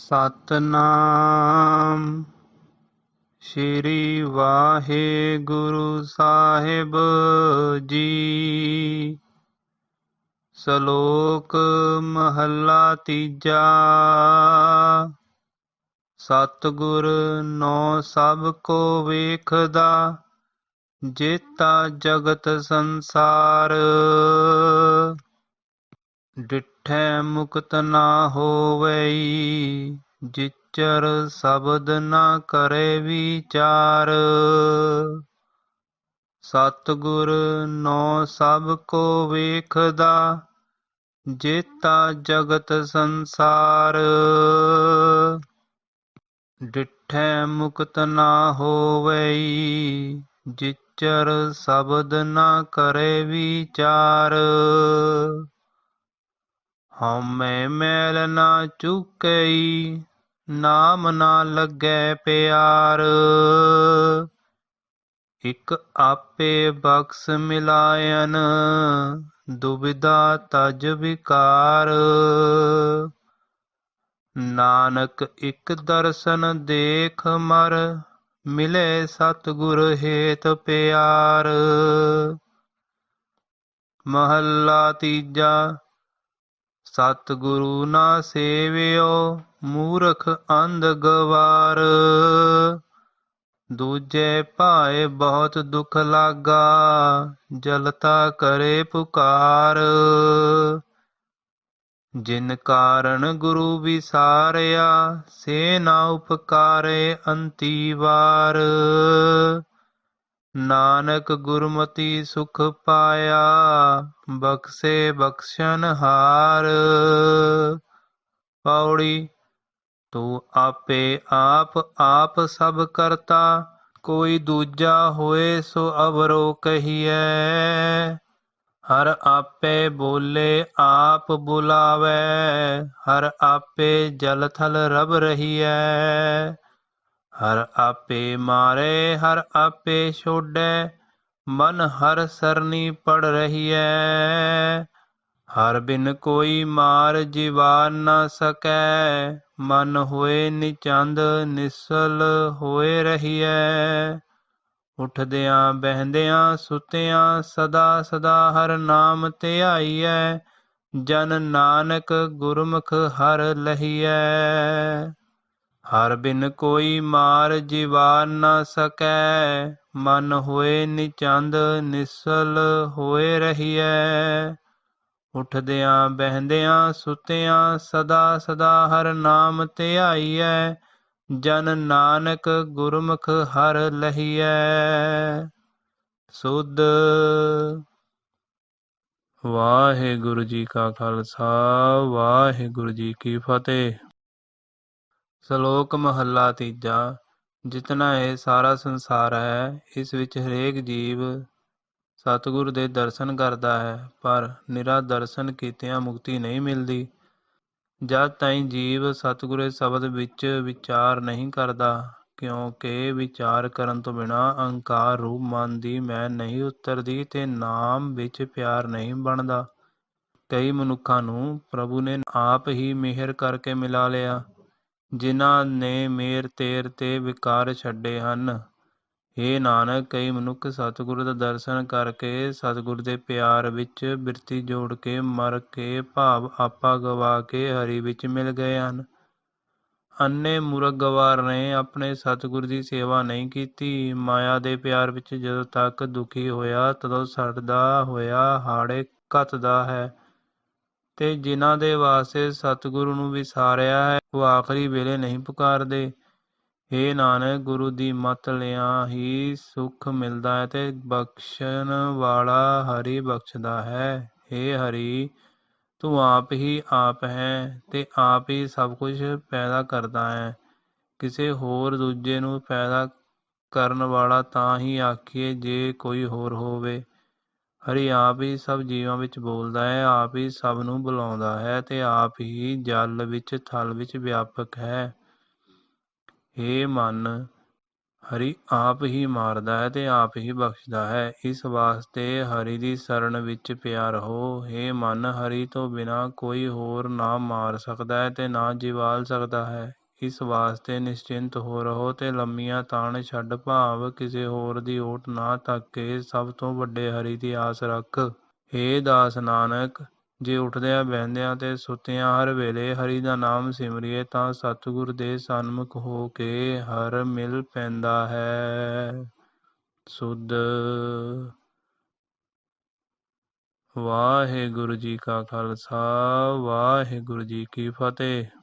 ਸਤਨਾਮ। ਸ੍ਰੀ ਵਾਹਿਗੁਰੂ ਸਾਹਿਬ ਜੀ। ਸ਼ਲੋਕ ਮਹੱਲਾ ਤੀਜਾ। ਸਤਿਗੁਰ ਨੌ ਸਭ ਕੋ ਵੇਖਦਾ, ਜੇਤਾ ਜਗਤ ਸੰਸਾਰ। ਡਿਠੈ ਮੁਕਤ ਨਾ ਹੋਵਈ, ਜਿਚਰ ਸ਼ਬਦ ਨਾ ਕਰੇ ਵਿਚਾਰ। ਸਤਿਗੁਰ ਨੌ ਸਭ ਕੋ ਵੇਖਦਾ, ਜੇਤਾ ਜਗਤ ਸੰਸਾਰ। ਡਿਠੈ ਮੁਕਤ ਨਾ ਹੋਵਈ, ਜਿਚਰ ਸ਼ਬਦ ਨਾ ਕਰੇ ਵਿਚਾਰ। ਹਉਮੈ ਮੈਲ ਨਾ ਚੁਕਈ, ਨਾਮ ਨਾ ਲੱਗੈ ਪਿਆਰ। ਇਕ ਆਪੇ ਬਖਸ ਮਿਲਾਇਨ, ਦੁਬਿਧਾ ਤਜ ਵਿਕਾਰ। ਨਾਨਕ ਇਕ ਦਰਸ਼ਨ ਦੇਖ ਮਰ, ਮਿਲੇ ਸਤਿਗੁਰ ਹੇਤ ਪਿਆਰ। ਮਹੱਲਾ ਤੀਜਾ ਸਤਿਗੁਰੂ ਨਾ ਸੇਵਿਓ, ਮੂਰਖ ਅੰਧ ਗਵਾਰ। ਦੂਜੇ ਭਾਏ ਬਹੁਤ ਦੁਖ ਲਾਗਾ, ਜਲਤਾ ਕਰੇ ਪੁਕਾਰ। ਜਿਨ ਕਾਰਨ ਗੁਰੂ ਵਿਸਾਰਿਆ, ਸੇ ਨਾ ਉਪਕਾਰੇ ਅੰਤੀ ਵਾਰ। ਨਾਨਕ ਗੁਰਮਤੀ ਸੁਖ ਪਾਇਆ, ਬਖਸ਼ੇ ਬਖਸ਼ਨ ਹਾਰ। ਪੌੜੀ, ਤੂੰ ਆਪੇ ਆਪ ਆਪ ਸਭ ਕਰਤਾ, ਕੋਈ ਦੂਜਾ ਹੋਏ ਸੋ ਅਵਰੋ ਕਹੀਐ। ਹਰ ਆਪੇ ਬੋਲੇ, ਆਪ ਬੁਲਾਵੇ, ਹਰ ਆਪੇ ਜਲ ਥਲ ਰਬ ਰਹੀਐ। ਹਰ ਆਪੇ ਮਾਰੇ, ਹਰ ਆਪੇ ਛੋੜੈ, ਮਨ ਹਰ ਸਰਨੀ ਪੜ ਰਹੀਐ। ਹਰ ਬਿਨ ਕੋਈ ਮਾਰ ਜੀਵਾਨ ਨਾ ਸਕੈ, ਮਨ ਹੋਏ ਨਿਚੰਦ ਨਿਸਲ ਹੋਏ ਰਹੀਐ। ਉਠਦਿਆਂ, ਬਹਿੰਦਿਆਂ, ਸੁਤਿਆਂ, ਸਦਾ ਸਦਾ ਹਰ ਨਾਮ ਧਿਆਈਐ ਜਨ ਨਾਨਕ ਗੁਰਮੁਖ ਹਰ ਲਹੀਐ। ਹਰ ਬਿਨ ਕੋਈ ਮਾਰ ਜੀਵਾਰ ਨਾ ਸਕੈ, ਮਨ ਹੋਏ ਨਿਚੰਦ ਨਿਸਲ ਹੋਏ ਰਹੀਐ। ਉਠਦਿਆਂ, ਬਹਿੰਦਿਆਂ, ਸੁਤਿਆਂ, ਸਦਾ ਸਦਾ ਹਰ ਨਾਮ ਧਿਆਈਐ ਜਨ ਨਾਨਕ ਗੁਰਮੁਖ ਹਰ ਲਹੀਐ। ਸੁਧ ਵਾਹਿਗੁਰੂ ਜੀ ਕਾ ਖਾਲਸਾ, ਵਾਹਿਗੁਰੂ ਜੀ ਕੀ ਫਤਿਹ। ਸ਼ਲੋਕ ਮਹੱਲਾ ਤੀਜਾ, ਜਿਤਨਾ ਇਹ ਸਾਰਾ ਸੰਸਾਰ ਹੈ, ਇਸ ਵਿੱਚ ਹਰੇਕ ਜੀਵ ਸਤਿਗੁਰ ਦੇ ਦਰਸ਼ਨ ਕਰਦਾ ਹੈ, ਪਰ ਨਿਰਾ ਦਰਸ਼ਨ ਕੀਤਿਆਂ ਮੁਕਤੀ ਨਹੀਂ ਮਿਲਦੀ। ਜਦ ਤਾਈਂ ਜੀਵ ਸਤਿਗੁਰੇ ਸ਼ਬਦ ਵਿੱਚ ਵਿਚਾਰ ਨਹੀਂ ਕਰਦਾ, ਕਿਉਂਕਿ ਵਿਚਾਰ ਕਰਨ ਤੋਂ ਬਿਨਾ ਅਹੰਕਾਰ ਰੂਪ ਮਨ ਦੀ ਮੈਂ ਨਹੀਂ ਉਤਰਦੀ ਤੇ ਨਾਮ ਵਿੱਚ ਪਿਆਰ ਨਹੀਂ ਬਣਦਾ। ਕਈ ਮਨੁੱਖਾਂ ਨੂੰ ਪ੍ਰਭੂ ਨੇ ਆਪ ਹੀ ਮਿਹਰ ਕਰਕੇ ਮਿਲਾ ਲਿਆ। ਜਿਨ੍ਹਾਂ ਨੇ ਮੇਰ ਤੇਰ ਤੇ ਵਿਕਾਰ ਛੱਡੇ ਹਨ। ਏ ਨਾਨਕ, ਕਈ ਮਨੁੱਖ ਸਤਿਗੁਰੂ ਦਾ ਦਰਸ਼ਨ ਕਰਕੇ ਸਤਿਗੁਰ ਦੇ ਪਿਆਰ ਵਿੱਚ ਬਿਰਤੀ ਜੋੜ ਕੇ ਮਰ ਕੇ ਭਾਵ ਆਪਾ ਗਵਾ ਕੇ ਹਰੀ ਵਿੱਚ ਮਿਲ ਗਏ ਹਨ। ਅੰਨੇ ਮੂਰਖ ਗਵਾਰ ਨੇ ਆਪਣੇ ਸਤਿਗੁਰ ਦੀ ਸੇਵਾ ਨਹੀਂ ਕੀਤੀ। ਮਾਇਆ ਦੇ ਪਿਆਰ ਵਿੱਚ ਜਦੋਂ ਤੱਕ ਦੁਖੀ ਹੋਇਆ, ਤਦੋਂ ਸੜਦਾ ਹੋਇਆ ਹਾੜੇ ਕੱਤਦਾ ਹੈ। ਤੇ ਜਿਨ੍ਹਾਂ ਦੇ ਵਾਸਤੇ ਸਤਿਗੁਰੂ ਨੂੰ ਵਿਸਾਰਿਆ ਹੈ, ਉਹ ਆਖਰੀ ਵੇਲੇ ਨਹੀਂ ਪੁਕਾਰਦੇ। ਹੇ ਨਾਨਕ, ਗੁਰੂ ਦੀ ਮਤ ਲਿਆ ਹੀ ਸੁਖ ਮਿਲਦਾ ਹੈ ਤੇ ਬਖਸ਼ਣ ਵਾਲਾ ਹਰੀ ਬਖਸ਼ਦਾ ਹੈ। ਏ ਹਰੀ, ਤੂੰ ਆਪ ਹੀ ਆਪ ਹੈ ਤੇ ਆਪ ਹੀ ਸਭ ਕੁਝ ਪੈਦਾ ਕਰਦਾ ਹੈ। ਕਿਸੇ ਹੋਰ ਦੂਜੇ ਨੂੰ ਪੈਦਾ ਕਰਨ ਵਾਲਾ ਤਾਂ ਹੀ ਆਖੀਏ ਜੇ ਕੋਈ ਹੋਰ ਹੋਵੇ। ਹਰੀ ਆਪ ਹੀ ਸਭ ਜੀਵਾਂ ਵਿੱਚ ਬੋਲਦਾ ਹੈ, ਆਪ ਹੀ ਸਭ ਨੂੰ ਬੁਲਾਉਂਦਾ ਹੈ ਤੇ ਆਪ ਹੀ ਜਲ ਵਿੱਚ, ਥਲ ਵਿੱਚ ਵਿਆਪਕ ਹੈ। ਏ ਮਨ, ਹਰੀ ਆਪ ਹੀ ਮਾਰਦਾ ਹੈ ਤੇ ਆਪ ਹੀ ਬਖਸ਼ਦਾ ਹੈ। ਇਸ ਵਾਸਤੇ ਹਰੀ ਦੀ ਸ਼ਰਨ ਵਿੱਚ ਪਿਆ ਰਹੋ। ਹੇ ਮਨ, ਹਰੀ ਤੋਂ ਬਿਨਾ ਕੋਈ ਹੋਰ ਨਾ ਮਾਰ ਸਕਦਾ ਹੈ ਤੇ ਨਾ ਜਿਵਾਲ ਸਕਦਾ ਹੈ। ਇਸ ਵਾਸਤੇ ਨਿਸ਼ਚਿੰਤ ਹੋ ਰਹੋ ਤੇ ਲੰਮੀਆਂ ਤਾਣ ਛੱਡ ਭਾਵ ਕਿਸੇ ਹੋਰ ਦੀ ਓਟ ਨਾ ਤੱਕ ਕੇ ਸਭ ਤੋਂ ਵੱਡੇ ਹਰੀ ਦੀ ਆਸ ਰੱਖ। ਹੇ ਦਾਸ ਨਾਨਕ, ਜੇ ਉੱਠਦਿਆਂ ਬਹਿੰਦਿਆਂ ਤੇ ਸੁੱਤਿਆਂ ਹਰ ਵੇਲੇ ਹਰੀ ਦਾ ਨਾਮ ਸਿਮਰੀਏ ਤਾਂ ਸਤਿਗੁਰ ਦੇ ਸਨਮੁਖ ਹੋ ਕੇ ਹਰ ਮਿਲ ਪੈਂਦਾ ਹੈ। ਸੁਧ। ਵਾਹਿਗੁਰੂ ਜੀ ਕਾ ਖਾਲਸਾ, ਵਾਹਿਗੁਰੂ ਜੀ ਕੀ ਫਤਿਹ।